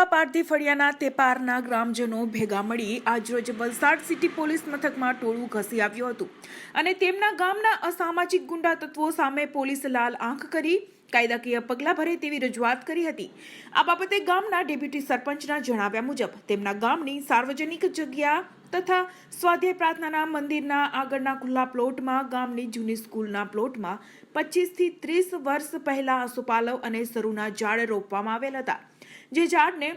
કોસંબા પારધી ફળિયાના તેપારના ગ્રામજનો ભેગા મળી આજરોજ વલસાડ સિટી પોલીસ મથકમાં ટોળું ઘસી આવ્યું હતું. અને તેમના ગામના અસામાજિક ગુંડા તત્વો સામે પોલીસ લાલ આંખ કરી, કાયદાકીય પગલાં ભરે તેવી રજૂઆત કરી હતી. આ બાબતે ગામના ડેપ્યુટી સરપંચના જણાવ્યા મુજબ, તેમના ગામની સાર્વજનિક જગ્યા તથા સ્વાધ્યાય પ્રાર્થનાના મંદિરના આગળના ખુલ્લા પ્લોટમાં ગામની જૂની સ્કૂલના પ્લોટમાં પચીસથી ત્રીસ વર્ષ પહેલા આસોપાલવ અને સરુના ઝાડ રોપવામાં આવેલ હતા. જે ઝાડને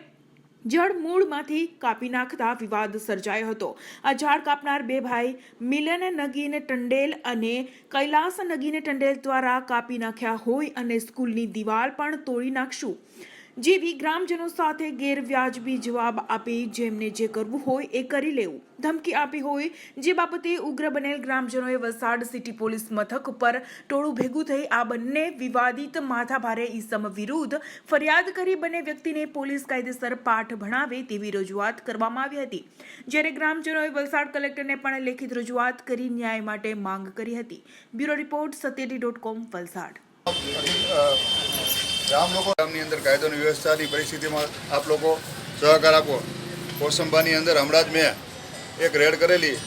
જળ મૂળમાંથી કાપી નાખતા વિવાદ સર્જાયો હતો. આ ઝાડ કાપનાર બે ભાઈ મિલન નગીને ટંડેલ અને કૈલાસ નગીને ટંડેલ દ્વારા કાપી નાખ્યા હોય અને સ્કૂલની દિવાલ પણ તોડી નાખશું. જેવી ગ્રામજનો સાથે ગેરવ્યાજબી જવાબ આપી જેમને જે કરવું હોય એ કરી લેવું. ધમકી આપી હોય જે બાબતે ઉગ્ર બનેલ ગ્રામજનોએ વલસાડ સિટી પોલીસ મથક પર ટોળું ભેગું થઈ આ બંને વિવાદિત માથાભારે ઈસમ વિરુદ્ધ ફરિયાદ કરી બંને વ્યક્તિને પોલીસ કાયદેસર પાઠ ભણાવે તેવી રજૂઆત કરવામાં આવી હતી. જ્યારે ગ્રામજનોએ વલસાડ કલેક્ટરને પણ લેખિત રજૂઆત કરી ન્યાય માટે માંગ કરી હતી. Bureau report સત્યડી dot com Valsad. ગામ લોકો ગામની અંદર કાયદોની વ્યવસ્થાની પરિસ્થિતિમાં આપ લોકો સહકાર આપો. કોસંબાની અંદર હમણાં જ મેં એક રેડ કરેલી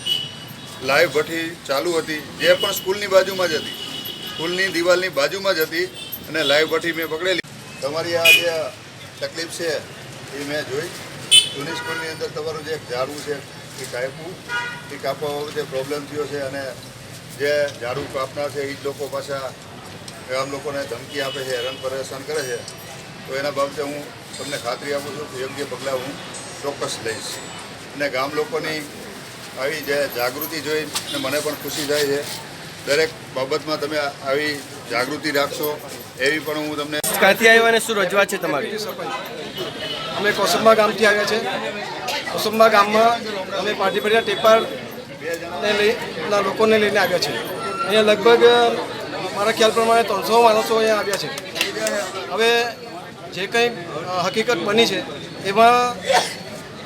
લાઈવ ભઠ્ઠી ચાલુ હતી, જે પણ સ્કૂલની બાજુમાં જ હતી. સ્કૂલની દિવાલની બાજુમાં જ હતી અને લાઈવ ભઠ્ઠી મેં પકડેલી. તમારી આ જે તકલીફ છે, એ મેં જોઈ. જૂની સ્કૂલની અંદર તમારું જે ઝાડવું છે, એ કાપવું એ કાપવા બાબતે પ્રોબ્લેમ થયો છે અને જે ઝાડુ કાપનાર છે એ જ લોકો પાછા ગામ લોકોને ધમકી આપે છે હેરાન પરેશાન કરે છે તો એના બાબતે હું તમને ખાતરી આપું છું કે યોગ્ય પગલાં હું ચોક્કસ લઈશ. અને ગામ લોકોની આવી જે જાગૃતિ જોઈને મને પણ ખુશી થાય છે. દરેક બાબતમાં તમે આવી જાગૃતિ રાખશો એવી પણ હું તમને ક્યાંથી આવ્યા અને શું રજૂઆત છે તમારી? અમે કોસંબા ગામથી આવ્યા છે. કોસંબા ગામમાં અમે પાટીપડીના ટેપાર ને લઈ ના લોકોને લઈને આવ્યા છે. અહીંયા લગભગ મારા ખ્યાલ પ્રમાણે ત્રણસો માણસો અહીંયા આવ્યા છે. હવે જે કંઈ હકીકત બની છે, એમાં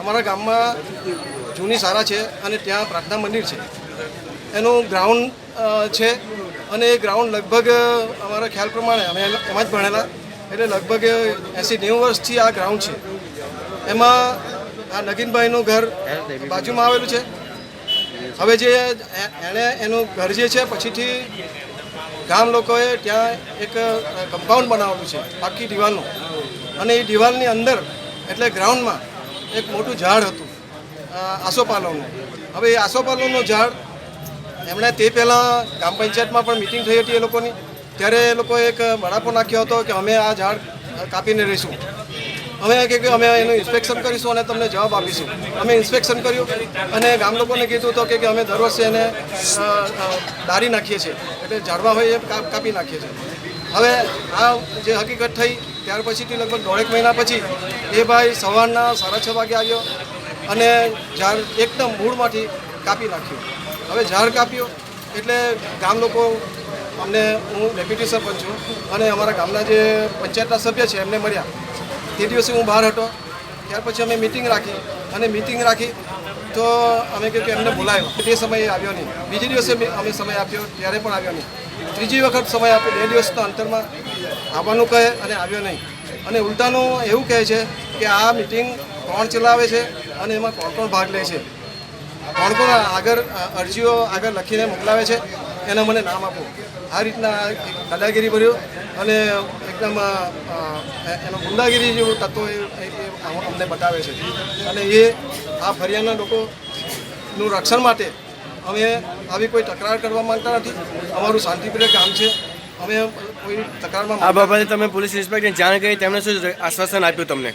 અમારા ગામમાં જૂની શાળા છે અને ત્યાં પ્રાર્થના મંદિર છે. એનું ગ્રાઉન્ડ છે અને એ ગ્રાઉન્ડ લગભગ અમારા ખ્યાલ પ્રમાણે, અમે એમાં જ ભણેલા, એટલે લગભગ એંસી નેવું વર્ષથી આ ગ્રાઉન્ડ છે. એમાં આ નગીનભાઈનું ઘર બાજુમાં આવેલું છે. હવે જે એણે એનું ઘર જે છે, પછીથી ગામ લોકોએ ત્યાં એક કમ્પાઉન્ડ બનાવેલું છે, આખી દિવાલનું. અને એ દિવાલની અંદર, એટલે ગ્રાઉન્ડમાં, એક મોટું ઝાડ હતું આસોપાલવનું. હવે એ આસોપાલવનું ઝાડ, એમણે તે પહેલાં ગ્રામ પંચાયતમાં પણ મિટિંગ થઈ હતી એ લોકોની. ત્યારે એ લોકોએ એક બળાપો નાખ્યો હતો કે અમે આ ઝાડ કાપીને રહીશું. અમે કે અમે એનું ઇન્સ્પેક્શન કરીશું અને તમને જવાબ આપીશું. અમે ઇન્સ્પેક્શન કર્યું અને ગામ લોકોને કીધું તો કે અમે દર વર્ષે એને દારી નાખીએ છીએ. એટલે ઝાડવા હોય એ કાપી નાખીએ છીએ. હવે આ જે હકીકત થઈ, ત્યાર પછીથી લગભગ દોઢેક મહિના પછી એ ભાઈ સવારના સાડા છ વાગે આવ્યો અને ઝાડ એકદમ મૂળમાંથી કાપી નાખ્યું. હવે ઝાડ કાપ્યું એટલે ગામ લોકો, અમને હું ડેપ્યુટી સરપંચ છું અને અમારા ગામના જે પંચાયતના સભ્ય છે એમને મળ્યા. તે દિવસે હું બહાર હતો. ત્યાર પછી અમે મિટિંગ રાખી. અને મિટિંગ રાખી તો અમે કહ્યું કે એમને બોલાવ્યો તે સમયે આવ્યો નહીં. બીજે દિવસે અમે સમય આપ્યો. ત્યારે પણ આવ્યો નહીં. ત્રીજી વખત સમય આપ્યો. બે દિવસના અંતરમાં આવવાનું કહે અને આવ્યો નહીં. અને ઉલટાનું એવું કહે છે કે આ મિટિંગ કોણ ચલાવે છે અને એમાં કોણ કોણ ભાગ લે છે. કોણ કોણ આગળ અરજીઓ આગળ લખીને મોકલાવે છે, એના મને નામ આપો. આ રીતના દાદાગીરી ભર્યો અને અ, એનો ગુંડાગીરી જેવું તત્વો એ અમને બતાવે છે. અને એ આ ફરિયાના લોકોનું રક્ષણ માટે અમે આવી કોઈ તકરાર કરવા માંગતા નથી. અમારું શાંતિપ્રિય કામ છે. અમે કોઈ તકરારમાં આ બાબતે તમે પોલીસ ઇન્સ્પેક્ટરને જાણ કરી તેમણે શું આશ્વાસન આપ્યું તમને?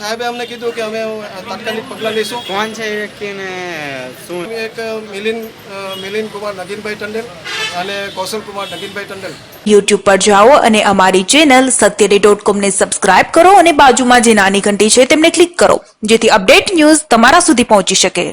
સાહેબે અમને કીધું કે અમે તાત્કાલિક પગલાં લઈશું. કોણ છે એ વ્યક્તિને શું? એક મિલિન મિલિન કુમાર નગીનભાઈ ટંડેલ અને કૌશલ કુમાર નગીનભાઈ ટંડેલ. યુટ્યુબ પર જાઓ અને અમારી ચેનલ સત્યડે ડોટ કોમને સબસ્ક્રાઇબ કરો અને બાજુમાં જે નાની ઘંટી છે તેમને ક્લિક કરો જેથી અપડેટ ન્યૂઝ તમારા સુધી પહોંચી શકે.